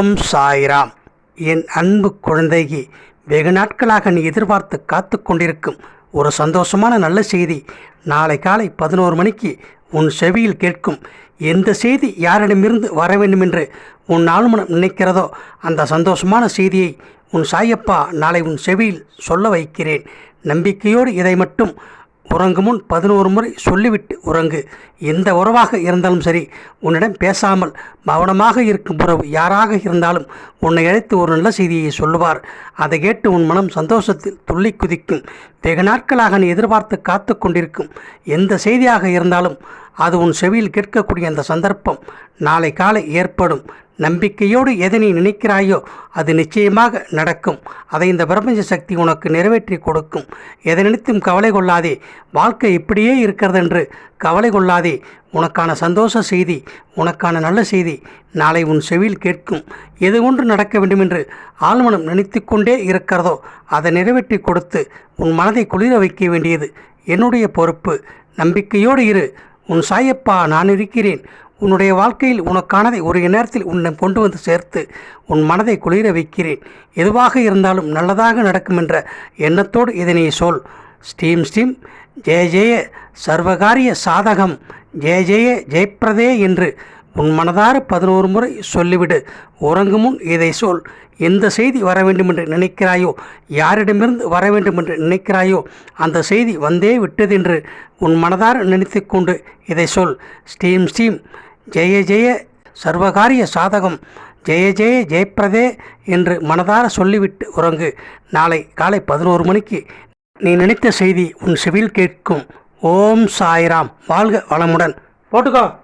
ஓம் சாய்ராம். என் அன்பு குழந்தைக்கு வெகு நாட்களாக நீ எதிர்பார்த்து காத்து கொண்டிருக்கும் ஒரு சந்தோஷமான நல்ல செய்தி. நாளை காலை பதினோரு மணிக்கு உன் செவியில் கேட்கும். எந்த செய்தி யாரிடமிருந்து வர வேண்டும் என்று உன் ஆழ்மனம் நினைக்கிறதோ அந்த சந்தோஷமான செய்தியை உன் சாயப்பா நாளை உன் செவியில் சொல்ல வைக்கிறேன். நம்பிக்கையோடு இதை மட்டும் உறங்கும் முன் பதினோரு முறை சொல்லிவிட்டு உறங்கு. எந்த உறவாக இருந்தாலும் சரி உன்னிடம் பேசாமல் மௌனமாக இருக்கும் உறவு யாராக இருந்தாலும் உன்னை அழைத்து ஒரு நல்ல செய்தியை சொல்லுவார். அதை கேட்டு உன் மனம் சந்தோஷத்தில் துள்ளி குதிக்கும். வெகு நாட்களாக நீ எதிர்பார்த்து காத்து கொண்டிருக்கும். எந்த செய்தியாக இருந்தாலும் அது உன் செவியில் கேட்கக்கூடிய அந்த சந்தர்ப்பம் நாளை காலை ஏற்படும். நம்பிக்கையோடு எதை நீ நினைக்கிறாயோ அது நிச்சயமாக நடக்கும். அதை இந்த பிரபஞ்ச சக்தி உனக்கு நிறைவேற்றி கொடுக்கும். எதை நினைத்தும் கவலை கொள்ளாதே. வாழ்க்கை இப்படியே இருக்கிறது என்று கவலை கொள்ளாதே. உனக்கான சந்தோஷ செய்தி உனக்கான நல்ல செய்தி நாளை உன் செவியில் கேட்கும். எது ஒன்று நடக்க வேண்டுமென்று ஆழ்மனம் நினைத்து கொண்டே இருக்கிறதோ அதை நிறைவேற்றி கொடுத்து உன் மனதை குளிர வைக்க வேண்டியது என்னுடைய பொறுப்பு. நம்பிக்கையோடு இரு. உன் சாயப்பா நான் இருக்கிறேன். உன்னுடைய வாழ்க்கையில் உனக்கானதை ஒரு நேரத்தில் உன்னை கொண்டு வந்து சேர்த்து உன் மனதை குளிர வைக்கிறேன். எதுவாக இருந்தாலும் நல்லதாக நடக்கும் என்ற எண்ணத்தோடு இதனை சொல். ஸ்டீம் ஸ்டீம் ஜெய ஜெய சர்வகாரிய சாதகம் ஜெய ஜெய ஜெயப்பிரதே என்று உன் மனதார பதினோரு முறை சொல்லிவிடு. உறங்கும் முன் இதை சொல். எந்த செய்தி வர வேண்டும் என்று நினைக்கிறாயோ யாரிடமிருந்து வர வேண்டும் என்று நினைக்கிறாயோ அந்த செய்தி வந்தே விட்டதென்று உன் மனதார நினைத்து கொண்டு இதை சொல். ஸ்டீம் ஸ்டீம் ஜெய ஜெய சர்வகாரிய சாதகம் ஜெய ஜெய ஜெயப்பிரதே என்று மனதார சொல்லிவிட்டு உறங்கு. நாளை காலை பதினோரு மணிக்கு நீ நினைத்த செய்தி உன் செவில் கேட்கும். ஓம் சாய்ராம். வாழ்க வளமுடன். போட்டுக்கோ.